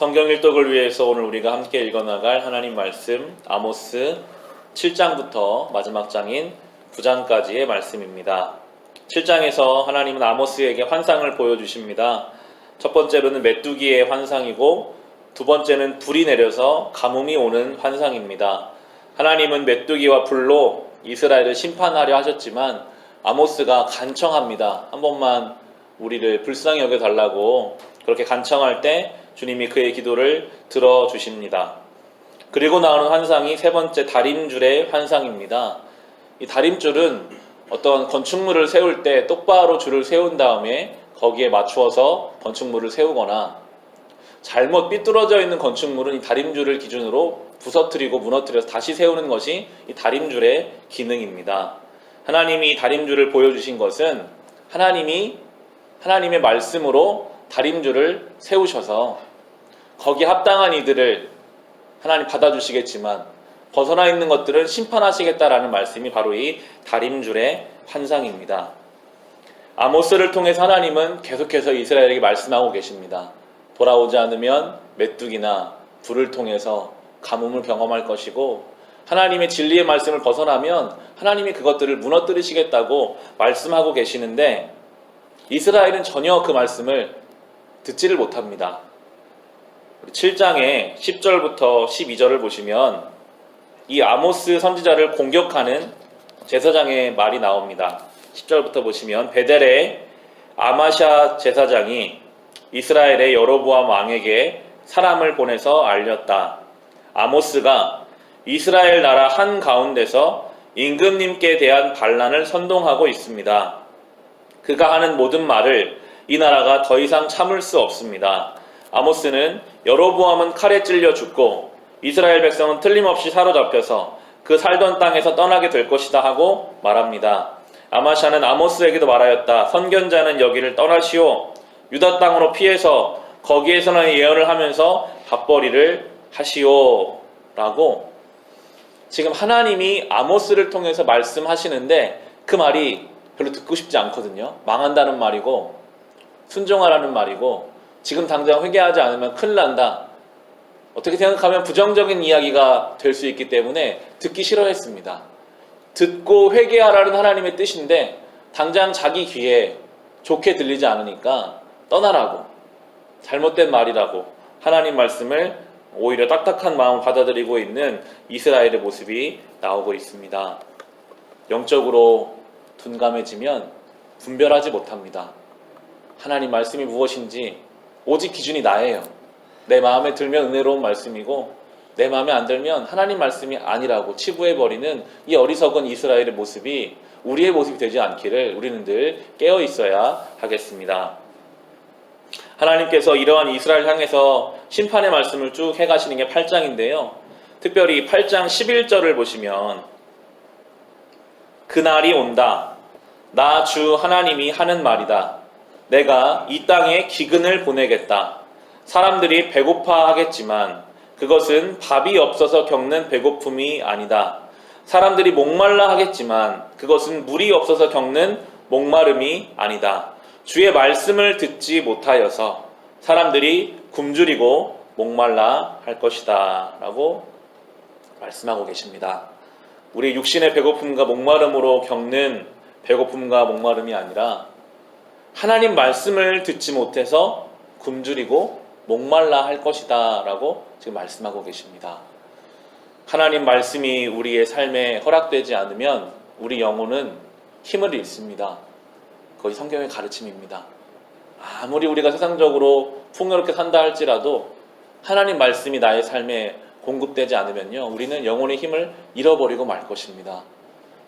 성경 일독을 위해서 오늘 우리가 함께 읽어나갈 하나님 말씀 아모스 7장부터 마지막 장인 9장까지의 말씀입니다. 7장에서 하나님은 아모스에게 환상을 보여주십니다. 첫 번째로는 메뚜기의 환상이고 두 번째는 불이 내려서 가뭄이 오는 환상입니다. 하나님은 메뚜기와 불로 이스라엘을 심판하려 하셨지만 아모스가 간청합니다. 한 번만 우리를 불쌍히 여겨 달라고 그렇게 간청할 때 주님이 그의 기도를 들어 주십니다. 그리고 나오는 환상이 세 번째 다림줄의 환상입니다. 이 다림줄은 어떤 건축물을 세울 때 똑바로 줄을 세운 다음에 거기에 맞추어서 건축물을 세우거나 잘못 삐뚤어져 있는 건축물은 이 다림줄을 기준으로 부서뜨리고 무너뜨려서 다시 세우는 것이 이 다림줄의 기능입니다. 하나님이 이 다림줄을 보여주신 것은 하나님이 하나님의 말씀으로 다림줄을 세우셔서 거기에 합당한 이들을 하나님 받아주시겠지만 벗어나 있는 것들은 심판하시겠다라는 말씀이 바로 이 다림줄의 환상입니다. 아모스를 통해서 하나님은 계속해서 이스라엘에게 말씀하고 계십니다. 돌아오지 않으면 메뚜기나 불을 통해서 가뭄을 경험할 것이고 하나님의 진리의 말씀을 벗어나면 하나님이 그것들을 무너뜨리시겠다고 말씀하고 계시는데 이스라엘은 전혀 그 말씀을 듣지를 못합니다. 7장의 10절부터 12절을 보시면 이 아모스 선지자를 공격하는 제사장의 말이 나옵니다. 10절부터 보시면 베델의 아마샤 제사장이 이스라엘의 여로보암 왕에게 사람을 보내서 알렸다. 아모스가 이스라엘 나라 한 가운데서 임금님께 대한 반란을 선동하고 있습니다. 그가 하는 모든 말을 이 나라가 더 이상 참을 수 없습니다. 아모스는 여로보암은 칼에 찔려 죽고 이스라엘 백성은 틀림없이 사로잡혀서 그 살던 땅에서 떠나게 될 것이다 하고 말합니다. 아마샤는 아모스에게도 말하였다. 선견자는 여기를 떠나시오. 유다 땅으로 피해서 거기에서는 예언을 하면서 밥벌이를 하시오. 라고 지금 하나님이 아모스를 통해서 말씀하시는데 그 말이 별로 듣고 싶지 않거든요. 망한다는 말이고 순종하라는 말이고 지금 당장 회개하지 않으면 큰일 난다. 어떻게 생각하면 부정적인 이야기가 될 수 있기 때문에 듣기 싫어했습니다. 듣고 회개하라는 하나님의 뜻인데 당장 자기 귀에 좋게 들리지 않으니까 떠나라고 잘못된 말이라고 하나님 말씀을 오히려 딱딱한 마음 받아들이고 있는 이스라엘의 모습이 나오고 있습니다. 영적으로 둔감해지면 분별하지 못합니다. 하나님 말씀이 무엇인지 오직 기준이 나예요. 내 마음에 들면 은혜로운 말씀이고 내 마음에 안 들면 하나님 말씀이 아니라고 치부해버리는 이 어리석은 이스라엘의 모습이 우리의 모습이 되지 않기를 우리는 늘 깨어 있어야 하겠습니다. 하나님께서 이러한 이스라엘 향해서 심판의 말씀을 쭉 해가시는 게 8장인데요. 특별히 8장 11절을 보시면 그날이 온다. 나 주 하나님이 하는 말이다. 내가 이 땅에 기근을 보내겠다. 사람들이 배고파 하겠지만 그것은 밥이 없어서 겪는 배고픔이 아니다. 사람들이 목말라 하겠지만 그것은 물이 없어서 겪는 목마름이 아니다. 주의 말씀을 듣지 못하여서 사람들이 굶주리고 목말라 할 것이다. 라고 말씀하고 계십니다. 우리 육신의 배고픔과 목마름으로 겪는 배고픔과 목마름이 아니라 하나님 말씀을 듣지 못해서 굶주리고 목말라 할 것이다 라고 지금 말씀하고 계십니다. 하나님 말씀이 우리의 삶에 허락되지 않으면 우리 영혼은 힘을 잃습니다. 거의 성경의 가르침입니다. 아무리 우리가 세상적으로 풍요롭게 산다 할지라도 하나님 말씀이 나의 삶에 공급되지 않으면요, 우리는 영혼의 힘을 잃어버리고 말 것입니다.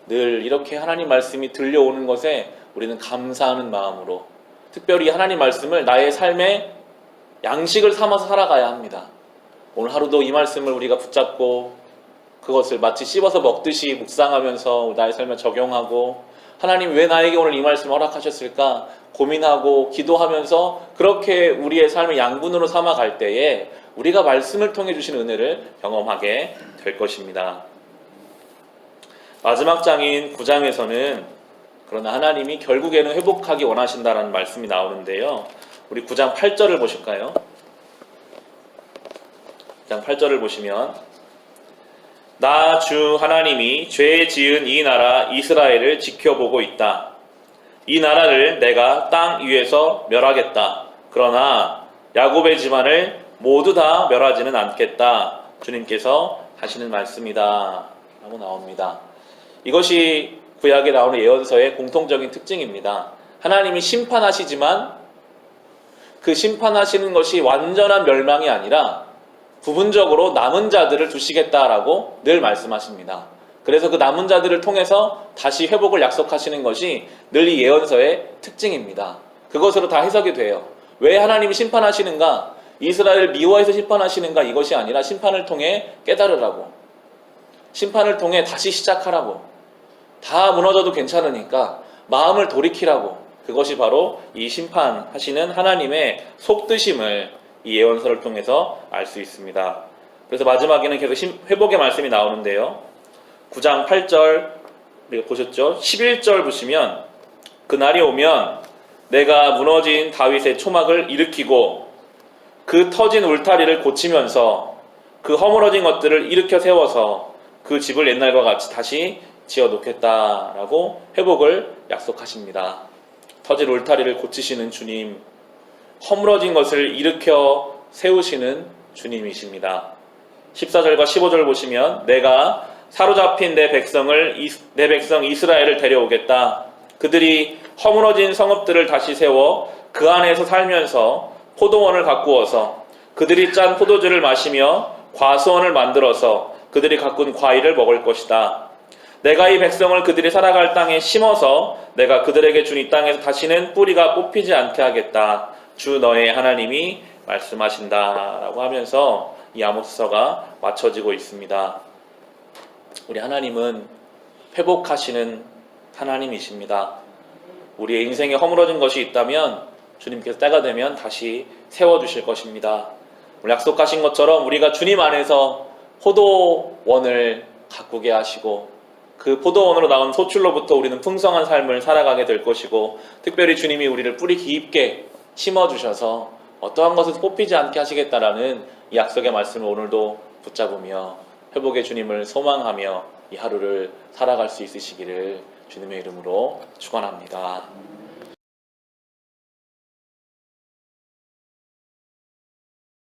늘 이렇게 하나님 말씀이 들려오는 것에 우리는 감사하는 마음으로 특별히 하나님 말씀을 나의 삶의 양식을 삼아서 살아가야 합니다. 오늘 하루도 이 말씀을 우리가 붙잡고 그것을 마치 씹어서 먹듯이 묵상하면서 나의 삶에 적용하고 하나님 왜 나에게 오늘 이 말씀 허락하셨을까 고민하고 기도하면서 그렇게 우리의 삶을 양분으로 삼아갈 때에 우리가 말씀을 통해 주신 은혜를 경험하게 될 것입니다. 마지막 장인 9장에서는 그러나 하나님이 결국에는 회복하기 원하신다라는 말씀이 나오는데요. 우리 9장 8절을 보실까요? 장 8절을 보시면 나 주 하나님이 죄 지은 이 나라 이스라엘을 지켜보고 있다. 이 나라를 내가 땅 위에서 멸하겠다. 그러나 야곱의 집안을 모두 다 멸하지는 않겠다. 주님께서 하시는 말씀이다. 라고 나옵니다. 이것이 구약에 나오는 예언서의 공통적인 특징입니다. 하나님이 심판하시지만 그 심판하시는 것이 완전한 멸망이 아니라 부분적으로 남은 자들을 두시겠다라고 늘 말씀하십니다. 그래서 그 남은 자들을 통해서 다시 회복을 약속하시는 것이 늘 이 예언서의 특징입니다. 그것으로 다 해석이 돼요. 왜 하나님이 심판하시는가? 이스라엘을 미워해서 심판하시는가? 이것이 아니라 심판을 통해 깨달으라고. 심판을 통해 다시 시작하라고. 다 무너져도 괜찮으니까 마음을 돌이키라고. 그것이 바로 이 심판하시는 하나님의 속드심을 이 예언서를 통해서 알 수 있습니다. 그래서 마지막에는 계속 심- 회복의 말씀이 나오는데요. 9장 8절 우리가 보셨죠? 11절 보시면 그날이 오면 내가 무너진 다윗의 초막을 일으키고 그 터진 울타리를 고치면서 그 허물어진 것들을 일으켜 세워서 그 집을 옛날과 같이 다시 지어 놓겠다라고 회복을 약속하십니다. 터진 울타리를 고치시는 주님, 허물어진 것을 일으켜 세우시는 주님이십니다. 14절과 15절 보시면 내가 사로잡힌 내 백성을 이- 내 백성 이스라엘을 데려오겠다. 그들이 허물어진 성읍들을 다시 세워 그 안에서 살면서 포도원을 가꾸어서 그들이 짠 포도주를 마시며 과수원을 만들어서 그들이 가꾼 과일을 먹을 것이다. 내가 이 백성을 그들이 살아갈 땅에 심어서 내가 그들에게 준 이 땅에서 다시는 뿌리가 뽑히지 않게 하겠다. 주 너의 하나님이 말씀하신다라고 하면서 이 아모스서가 맞춰지고 있습니다. 우리 하나님은 회복하시는 하나님이십니다. 우리의 인생에 허물어진 것이 있다면 주님께서 때가 되면 다시 세워 주실 것입니다. 오늘 약속하신 것처럼 우리가 주님 안에서 포도원을 가꾸게 하시고 그 포도원으로 나온 소출로부터 우리는 풍성한 삶을 살아가게 될 것이고 특별히 주님이 우리를 뿌리 깊게 심어 주셔서 어떠한 것을 뽑히지 않게 하시겠다라는 이 약속의 말씀을 오늘도 붙잡으며 회복의 주님을 소망하며 이 하루를 살아갈 수 있으시기를 주님의 이름으로 축원합니다.